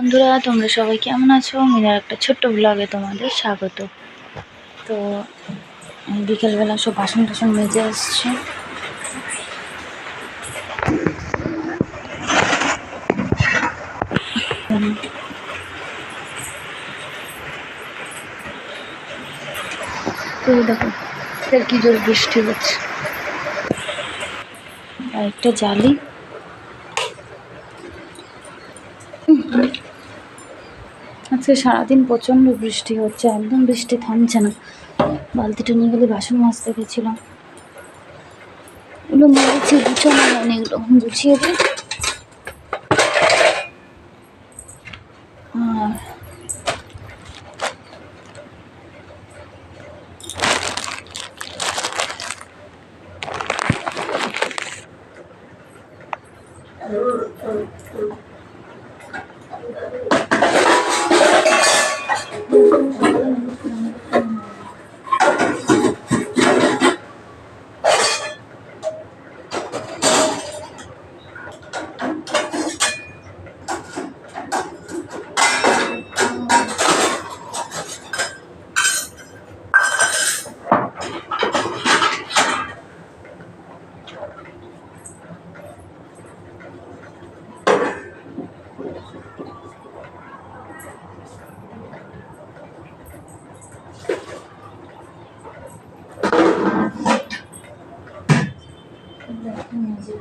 বন্ধুরা, তোমরা সবাই কেমন আছো? মিনার একটা ছোট্ট ব্লগে তোমাদের স্বাগত। তো বিকেলবেলা সব বাসন টাসন মেজে আসছে। তো দেখো কি জোর বৃষ্টি হচ্ছে। একটা জালি। আজকে সারাদিন প্রচণ্ড বৃষ্টি হচ্ছে, একদম বৃষ্টি থামছে না। বালতিটা নিয়ে গেলে বাসন মাজতে গেছিলাম। ওগুলো মেরেছি, গুছানো অনেক রকম গুছিয়ে দিই আর দেখো মেজে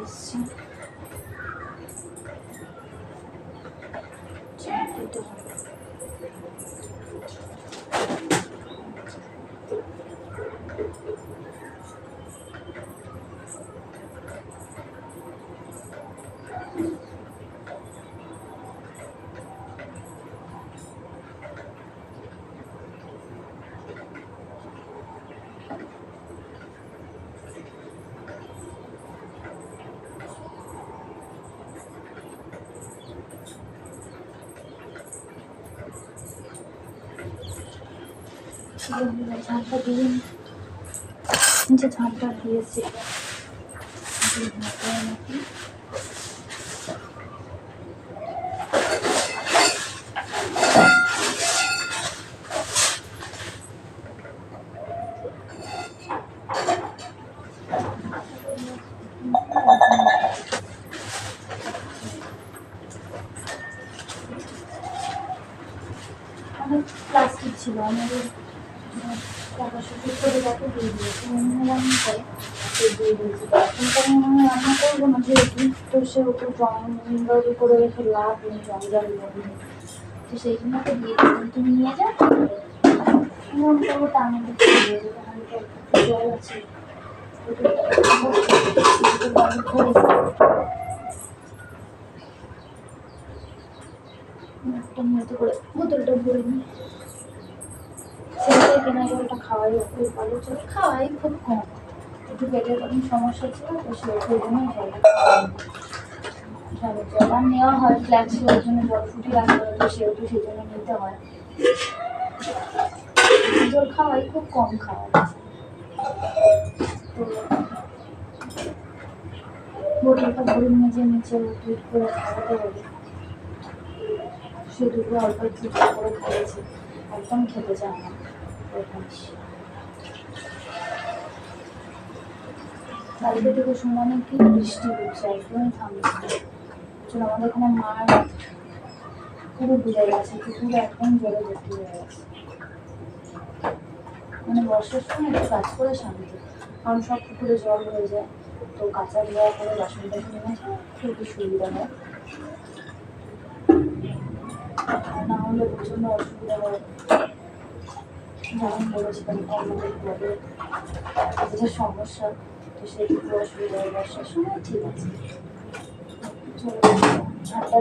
এসছি ঝাঁটটা দিয়ে নিচে ঝাঁটটা দিয়েছি প্লাস্টিক ছিল আমাদের সুযোগ করে তাকে দিয়ে দিয়েছি মনে রান্না করে সে দিয়ে দিয়েছি এখনকার মনে হয় রান্না করব না। যেহেতু তো সে ওকে জঙ্গল করে রেখে লাভ নেই নেই তো সেই জন্য ওকে দিয়ে আমি বোতলটা ভরে নিই সেটাই কেনা জলটা খাওয়াই ওকে ভালো জল খাওয়াই খুব কম। একটু পেটের অনেক সমস্যা ছিল, তো সে ওই জন্য জলটা জল। আর নেওয়া হয় ফ্ল্যাক্সি ওর জন্য জল ফুটি রাখতে হয়, তো সেহেতু সেই জন্য নিতে হয়। জল খাওয়াই, খুব কম খাওয়াই। তো বোতলটা ভরে নিজে নিচে টুইট করে খাওয়াতে হবে। সে অল্প একটু করে খাইয়েছি একদম খেতে চায় না। কালকে থেকে সমানে কি বৃষ্টি হচ্ছে, একদমই থামছে আমাদের এখানে মাঠ পুরো ডুবে গেছে পুকুর একদম জলে ভর্তি হয়ে গেছে। মানে বর্ষার সময় একটু কাজ করে শান্তি, কারণ সব পুকুরে জল হয়ে যায়, তো কাঁচা ধোয়া করে বাসন টাসন মাজা খুবই সুবিধা হয়। না হলে প্রচণ্ড অসুবিধা হয়। যেমন বলেছিলাম আমাদের ঘরে যে সমস্যা, তো সেইটুকু অসুবিধা হয় বর্ষার সময় ঠিক আছে। চলো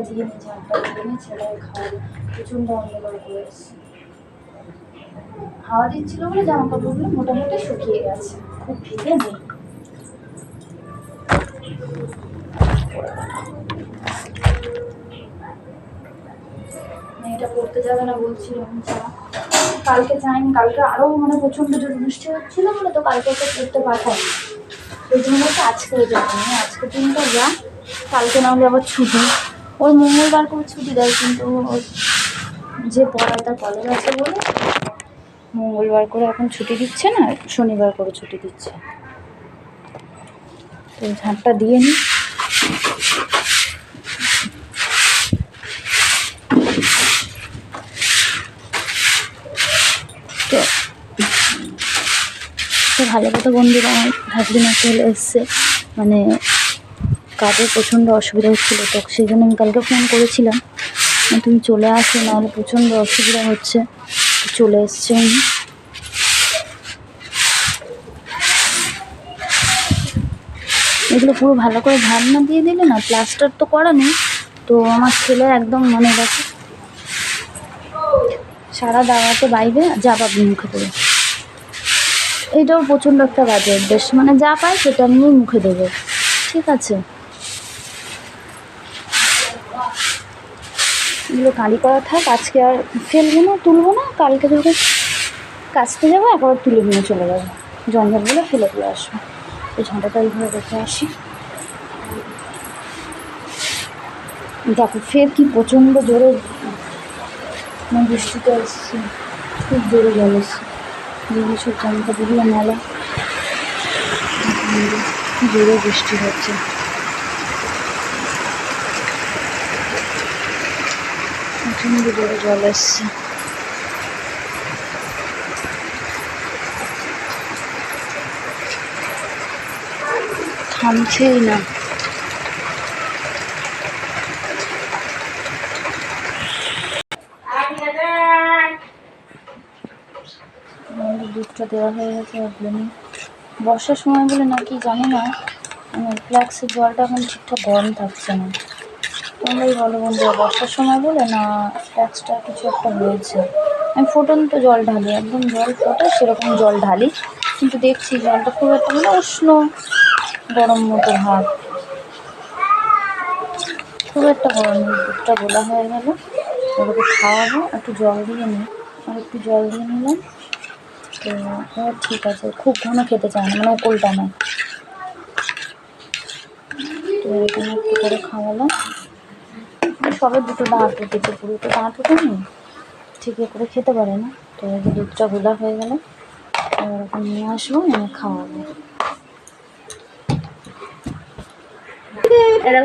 দিয়ে নিই ঝাঁটটা দিয়ে নিই ছেলে খাওয়া প্রচণ্ড অন্ধকার করে এসছে হাওয়া দিচ্ছিল বলে জামা কাপড়গুলো মোটামুটি শুকিয়ে গেছে। খুব ভিজে নেই। মেয়েটা পড়তে যাবে না বলছিলাম যা কালকে যাইনি, কালকে আরও মানে প্রচণ্ড জোর বৃষ্টি হচ্ছিল বলে তো কালকে ওকে পড়তে পাঠাইনি। সেই জন্য বলছে আজকেও যাব আজকে দিনটা যা, কালকে না হলে আবার ছুটি। ওর মঙ্গলবার করে ছুটি দেয়, কিন্তু ওর যে পড়ায় তার কলেজ আছে বলে মঙ্গলবার করে এখন ছুটি দিচ্ছে না, শনিবার করে ছুটি দিচ্ছে। তো ঝাঁটটা দিয়ে নিই তো তো ভালো কথা বন্ধুরা, আমার হাজবেন্ড চলে এসছে। মানে কাজের প্রচণ্ড অসুবিধা হচ্ছিল, তো সেই জন্য আমি কালকে ফোন করেছিলাম। যে তুমি চলে আসো, নাহলে প্রচণ্ড অসুবিধা হচ্ছে। চলে এসছে উনি। এগুলো পুরো ভালো করে ঝাড় না দিয়ে দিলে না প্লাস্টার তো করা নেই। তো আমার ছেলে একদম মনে রাখে সারা দাওয়াতে বাইরে যাবা মুখে করে। এইটাও প্রচণ্ড একটা বাজে অভ্যেস মানে যা পায় সেটা নিয়েই মুখে দেবে। ঠিক আছে। এগুলো কালি করা থাক। আজকে আর ফেলব না, তুলবো না। কালকে যখন কাচতে যাব একবার তুলে নিয়ে চলে যাব। জঞ্জালগুলো ফেলে দিয়ে আসব। এই ঝাঁটাটা এইভাবে রেখে আসি। দেখো, ফের কি প্রচণ্ড জোরে মানে বৃষ্টিতে এসছে খুব জোরে জল এসছে যেগুলো সব জামা মেলা। জোরে বৃষ্টি হচ্ছে। প্রচণ্ড জোরে জল এসছে থামছেই না আমাদের দুধটা দেওয়া হয়ে গেছে একদমই বর্ষার সময় বলে নাকি জানি না ফ্ল্যাক্সের জলটা এখন ঠিকঠাক গরম থাকছে না। তোমরাই বলো বন্ধুরা, বর্ষার সময় বলে না ফ্ল্যাক্সটা কিছু একটা হয়েছে? আমি ফুটন্ত জল ঢালি, একদম জল ফোটে, সেরকম জল ঢালি। কিন্তু দেখছি জলটা খুব একটা মানে উষ্ণ, গরম মতো ভাব। খুব একটা গরম দুধটা গোলা হয়ে গেল। ওদেরকে খাওয়াবো, একটু জল দিয়ে নিই। আর একটু জল দিয়ে নিলাম। তো এবার ঠিক আছে। খুব ঘন খেতে চায় না মানে ওকলটা না তো এরকম একটু করে খাওয়ালাম সবে দুটো দাঁত উঠেছে পুরো। তো দাঁত উঠেনি? ঠিক করে খেতে পারে না। তো দুধটা গোলা হয়ে গেল। এখন নিয়ে আসব এনে খাওয়াবো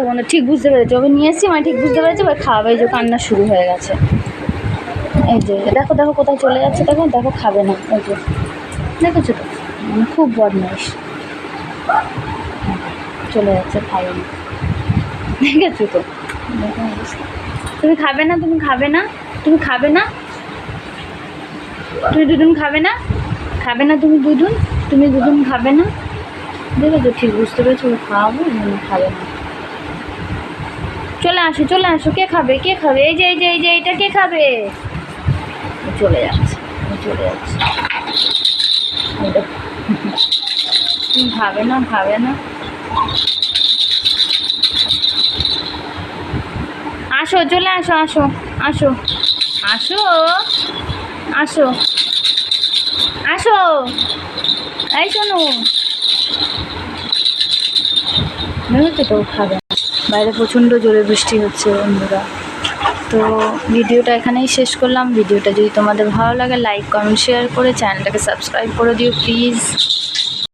বন্ধু ঠিক বুঝতে পেরেছি। ওকে নিয়ে এসেছি মানে ঠিক বুঝতে পেরেছি, এবার খাওয়াবে যে কান্না শুরু হয়ে গেছে। এই যে, দেখো দেখো কোথায় চলে যাচ্ছে, দেখো দেখো খাবে না, এই যে। দেখেছ তো মানে খুব বদমাইশ। চলে যাচ্ছে খাবে না। দেখেছ তো? তুমি খাবে না, তুমি খাবে না, তুমি খাবে না। তুমি দুদিন খাবে না খাবে না তুমি দুদিন তুমি দুদিন খাবে না। দেখেছ, ঠিক বুঝতে পেরেছ খাওয়াবো খাবে না। চলে আসো চলে আসো, কে খাবে কে খাবে? এই যে এই যে এই যে, এইটা কে খাবে? চলে যাচ্ছে। চলে যাচ্ছে। খাবে না খাবে না। আসো, চলে আসো আসো আসো। আসো আসো আসো। এই শোনো। দেখেছ তো ও খাবে। বাইরে প্রচণ্ড জোরে বৃষ্টি হচ্ছে বন্ধুরা। তো ভিডিওটা এখানেই শেষ করলাম। ভিডিওটা যদি তোমাদের ভালো লাগে লাইক কমেন্ট শেয়ার করে চ্যানেলটাকে সাবস্ক্রাইব করে দিও প্লিজ